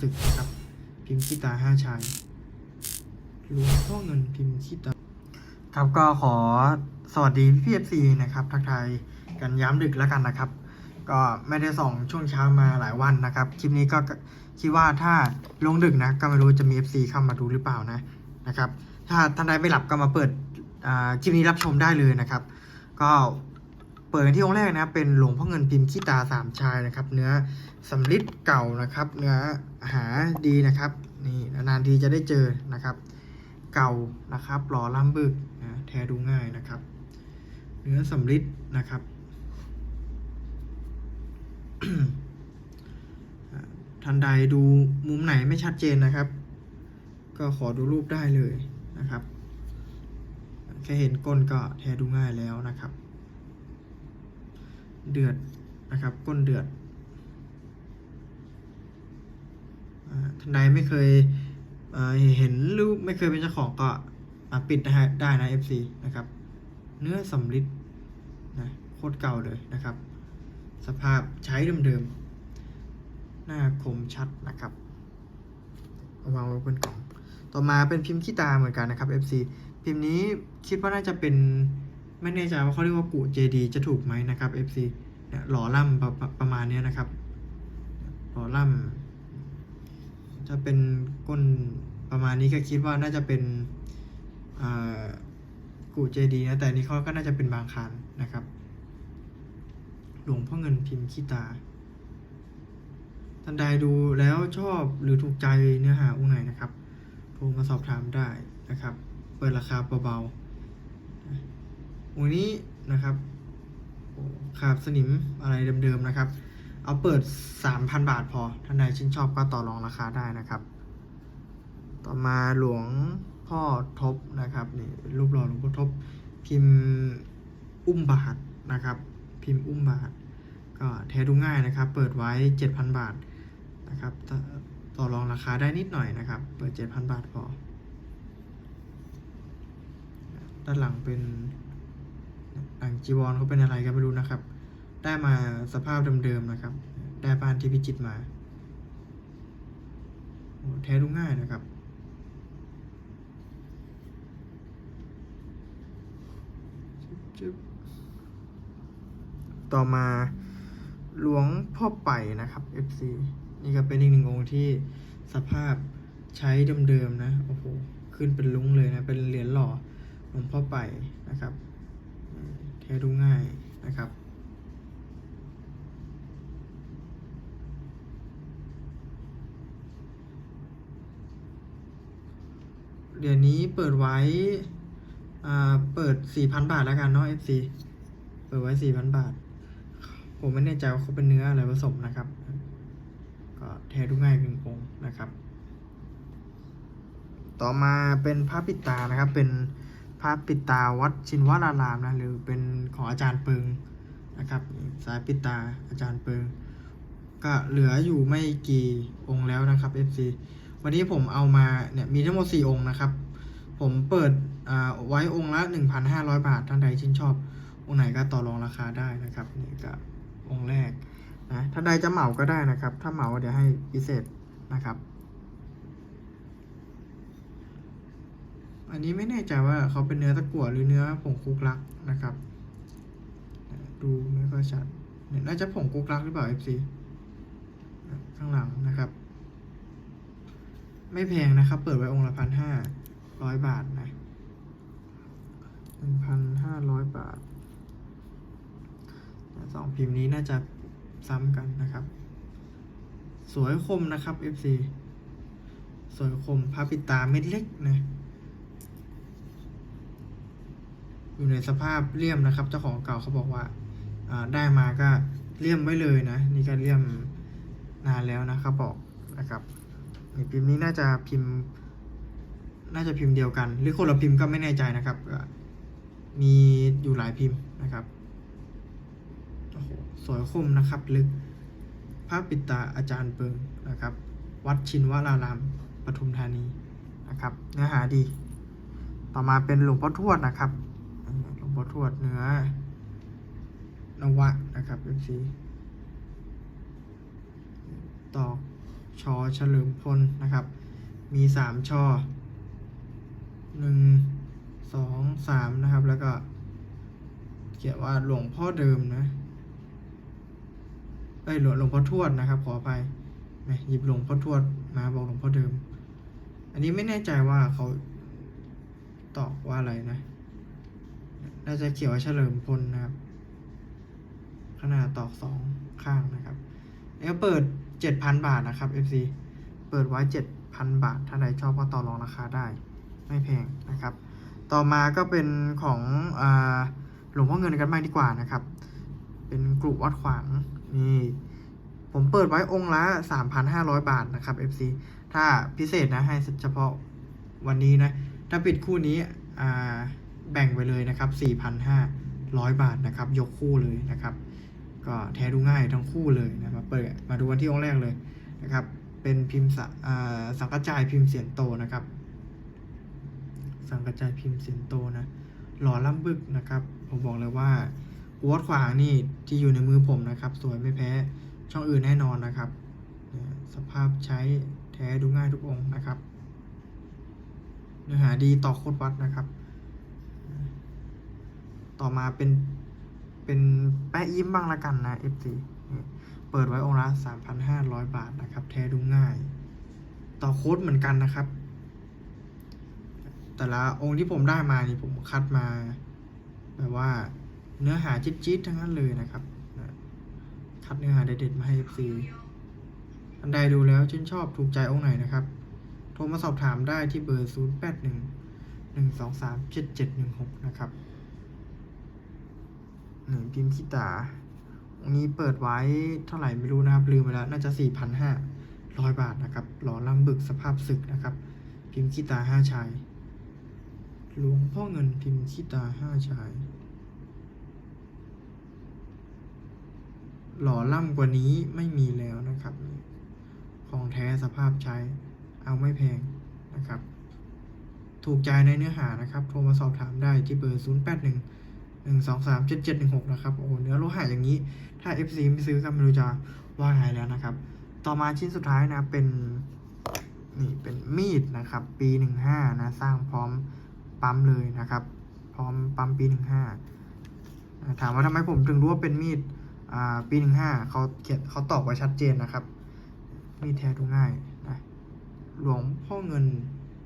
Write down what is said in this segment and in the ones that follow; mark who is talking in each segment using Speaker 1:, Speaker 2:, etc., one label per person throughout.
Speaker 1: ศึกนะครับ พิมพ์ขี้ตาห้าชายหลวงพ่อเงินพิมพ์ขี้ตา ครับก็ขอสวัสดีพี่เอฟซีนะครับทักทายกันย้ำดึกแล้วกันนะครับ ก็ไม่ได้ส่องช่วงเช้ามาหลายวันนะครับ คลิปนี้ก็คิดว่าถ้าลงดึกนะ ก็ไม่รู้จะมี FC เข้ามาดูหรือเปล่านะนะครับ ถ้าท่านใดไม่หลับก็มาเปิดคลิปนี้รับชมได้เลยนะครับ ก็ เปิดที่องค์แรกนะครับเป็นหลวงพ่อเงินพิมพ์ขี้ตาสามชายนะครับ เนื้อสำริดเก่านะครับ เนื้อหาดีนะครับนี่นานทีจะได้เจอนะครับ เก่านะครับหล่อล้ำบึกนะแท้ดูง่ายนะครับ เนื้อสำริดนะครับท่านใดดูมุมไหนไม่ชัดเจนนะครับ ก็ขอดูรูปได้เลยนะครับ แค่เห็นก้นก็แท้ดูง่ายแล้วนะครับ เดือดนะครับก้นเดือดท่านใดไม่เคยเเห็นรือไม่เคยเป็นเจ้าของก็ปิดนะฮะได้นะ FC นะครับ เนื้อสำริดนะโคตรเก่าเลยนะครับ สภาพใช้เดิมๆ หน้าคมชัดนะครับเอาวางไว้บนกล่อง ต่อมาเป็นพิมพ์ขี้ตาเหมือนกันนะครับ FC พิมพ์นี้คิดว่าน่าจะเป็น ไม่แน่ใจว่าเขาเรียกว่ากุ JD จะถูกไหมนะครับ FC เนี่ยหล่อล่ำประประมาณนี้นะครับ หล่อล่ำถ้าเป็นก้นประมาณนี้ก็คิดว่าน่าจะเป็นกุเจดีนะแต่นนี้เขาก็น่าจะเป็นบางคานนะครับ หลวงพ่อเงินพิมพ์ขี้ตาท่านใดดูแล้วชอบหรือถูกใจเนื้อหาองค์ไหนนะครับโทรมาสอบถามได้นะครับ เปิดราคาเบาๆ องค์นี้นะครับขาบสนิมอะไรเดิมๆนะครับ เอาเปิด 3,000 บาทพอ ท่านใดชื่นชอบก็ต่อรองราคาได้นะครับ ต่อมาหลวงพ่อทบนะครับนี่รูปหล่อหลวงพ่อทบ พิมพ์อุ้มบาทนะครับ พิมพ์อุ้มบาท ก็แท้ดูง่ายนะครับ เปิดไว้ 7,000 บาทนะครับต่อต่อรองราคาได้นิดหน่อยนะครับ เปิด 7,000 บาทพอ ด้านหลังเป็น หลังจีวรเขาเป็นอะไรก็ไม่รู้นะครับ ได้มาสภาพเดิมๆนะครับ ได้บ้านที่พิจิตมาโอ้แท้ดูง่ายนะครับต่อมาหลวงพ่อไปนะครับ FC นี่ก็เป็นอีกหนึ่งองค์ที่สภาพใช้เดิมๆนะ โอ้โห ขึ้นเป็นลุ้งเลยนะ เป็นเหรียญหล่อหลวงพ่อไปนะครับ มแท้ดูง่ายนะครับ เหรียญนี้เปิดไว้เปิด 4,000 บาทแล้วกันเนาะ FC เปิดไว้ 4,000 บาท ผมไม่แน่ใจว่าเขาเป็นเนื้ออะไรผสมนะครับ ก็แท้ดูง่ายเป็นองค์นะครับ ต่อมาเป็นพระปิดตานะครับ เป็น พระปิตาวัดชินวรารามนะหรือเป็นของอาจารย์เปิงนะครับสายปิตาอาจารย์เปิง ก็เหลืออยู่ไม่กี่องค์แล้วนะครับ FC วันนี้ผมเอามาเนี่ยมีทั้งหมด 4 องค์นะครับ ผมเปิดอ่าไว้องค์ละ 1,500 บาทท่านใดชื่นชอบ องค์ไหนก็ต่อรองราคาได้นะครับนี่ก็องค์แรกนะถ้านใดจะเหมาก็ได้นะครับ ถ้าเหมาเดี๋ยวให้พิเศษนะครับ อันนี้ไม่แน่ใจว่าเขาเป็นเนื้อตะกั่วหรือเนื้อผงคุกลักนะครับ ดูไม่ค่อยชัดเนี่ยน่าจะผงคุกลักหรือเปล่า FC ข้างหลังนะครับ ไม่แพงนะครับ เปิดไว้องค์ละพันห้าร้อยบาทนะหนึ่งพันห้าร้อยบาทสองพิมพ์นี้น่าจะซ้ำกันนะครับ สวยคมนะครับ FC สวยคมพระปิดตาเม็ดเล็กนะ อยู่ในสภาพเลี่ยมนะครับ เจ้าของเก่าเขาบอกว่าได้มาก็เลี่ยมไว้เลยนะ นี่ก็เลี่ยมนานแล้วนะครับบอกนะครับพิมพ์นี้น่าจะพิมพ์ น่าจะพิมพ์เดียวกัน หรือคนละพิมพ์ก็ไม่แน่ใจนะครับ มีอยู่หลายพิมพ์นะครับโอ้โหสวยคมนะครับ ลึกพระปิตาอาจารย์เปิงนะครับ วัดชินวรารามปทุมธานีนะครับ เนื้อหาดี ต่อมาเป็นหลวงพ่อทวดนะครับ หลวงพ่อทวดเนื้อนวะนะครับเอฟซีตอกชอเฉลิมพลนะครับ มีสามชอหนึ่งสองสามนะครับ แล้วก็ เขียนว่าหลวงพ่อเดิมนะเอ้ยหลวงหลวงพ่อทวดนะครับ ขออภัยแหมหยิบหลวงพ่อทวดมาบอกหลวงพ่อเดิม อันนี้ไม่แน่ใจว่าเขาตอบว่าอะไรนะ น่าจะเขียวเฉลิมพลนะครับ ขนาดตอกสองข้างนะครับแล้วเปิดเจ็ดพันบาทนะครับ FC เปิดไว้เจ็ดพันบาท ถ้าใดชอบก็ต่อรองราคาได้ ไม่แพงนะครับ ต่อมาก็เป็นของอหลวงพ่อเงินกันบ้างดีกว่านะครับ เป็นกลุ่มวัดขวางนี่ผมเปิดไว้องค์ละ 3,500 บาทนะครับ FC ถ้าพิเศษนะให้เฉพาะวันนี้นะ ถ้าปิดคู่นี้ อ่า แบ่งไปเลยนะครับ 4,500 บาทนะครับ ยกคู่เลยนะครับ ก็แท้ดูง่ายทั้งคู่เลยนะครับเปิดมาดูกันที่องค์แรกเลยนะครับ เป็นพิมพ์สะอ่าสังกระจายพิมพ์เสียนโตนะครับ สังกระจายพิมพ์เสียนโตนะหล่อล่ำบึกนะครับ ผมบอกเลยว่าหัวขวางนี่ที่อยู่ในมือผมนะครับ สวยไม่แพ้ช่องอื่นแน่นอนนะครับ สภาพใช้แท้ดูง่ายทุกองนะครับ เนื้อหาดีต่อโคตรวัดนะครับ ต่อมาเป็นเป็นแปะยิ้มบ้างละกันนะ FC นี่เปิดไว้องค์ละ 3,500 บาทนะครับ แท้ดูง่าย ต่อโค้ดเหมือนกันนะครับ แต่ละองค์ที่ผมได้มานี่ผมคัดมาแบบว่าเนื้อหาจิ๊ดๆทั้งนั้นเลยนะครับคัดเนื้อหาเด็ดๆมาให้ FC อันใดดูแล้วชื่นชอบถูกใจองค์ไหนนะครับ โทรมาสอบถามได้ที่เบอร์ 0 8 1 1 2 3 7 7 1 6 นะครับหนึ่ง พิมพ์คิตาองค์นี้เปิดไว้เท่าไหร่ไม่รู้นะครับ ลืมไปแล้ว น่าจะ 4,500บาทนะครับ หล่อล่ำบึกสภาพศึกนะครับ พิมพ์คิตาห้าชายหลวงพ่อเงินพิมพ์คิตาห้าชาย หล่อล่ำกว่านี้ไม่มีแล้วนะครับของแท้สภาพใช้ เอาไม่แพงนะครับ ถูกใจในเนื้อหานะครับ โทรมาสอบถามได้ที่เบอร์ 0 8 1 1 2 3 7 7 1 6นะครับโอ้โหเนื้อโลหะอย่างนี้ ถ้า FC ไม่ซื้อก็ไม่รู้จะว่าไงแล้วนะครับ ต่อมาชิ้นสุดท้ายนะเป็นนี่เป็นมีดนะครับ ปี15นะสร้างพร้อมปั๊มเลยนะครับ พร้อมปั๊มปี15ถามว่าทำไมผมถึงรู้ว่าเป็นมีดอ่าปี15เขาเขียนเขาตอบไว้ชัดเจนนะครับ มีดแท้ดูง่ายนะหลวงพ่อเงิน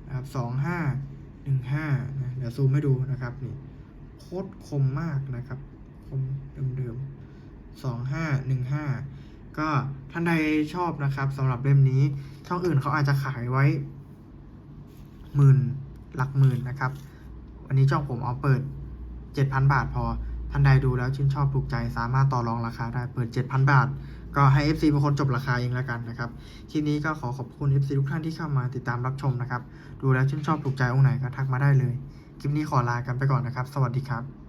Speaker 1: นะครับสองห้าหนึ่งห้านะเดี๋ยวซูมให้ดูนะครับนี่ โคตรคมมากนะครับคมเดิมๆสองห้าหนึ่งห้าก็ท่านใดชอบนะครับสำหรับเล่มนี้ช่องอื่นเขาอาจจะขายไว้หมื่นหลักหมื่นนะครับ วันนี้ช่องผมเอาเปิด 7,000 บาทพอท่านใดดูแล้วชื่นชอบถูกใจสามารถต่อรองราคาได้เปิด 7,000 บาท ก็ให้ FC เป็นคนจบราคาเองแล้วกันนะครับคลิปนี้ก็ขอขอบคุณ FC ทุกท่านที่เข้ามาติดตามรับชมนะครับ ดูแล้วชื่นชอบถูกใจองค์ไหนก็ทักมาได้เลย คลิปนี้ขอลากันไปก่อนนะครับ สวัสดีครับ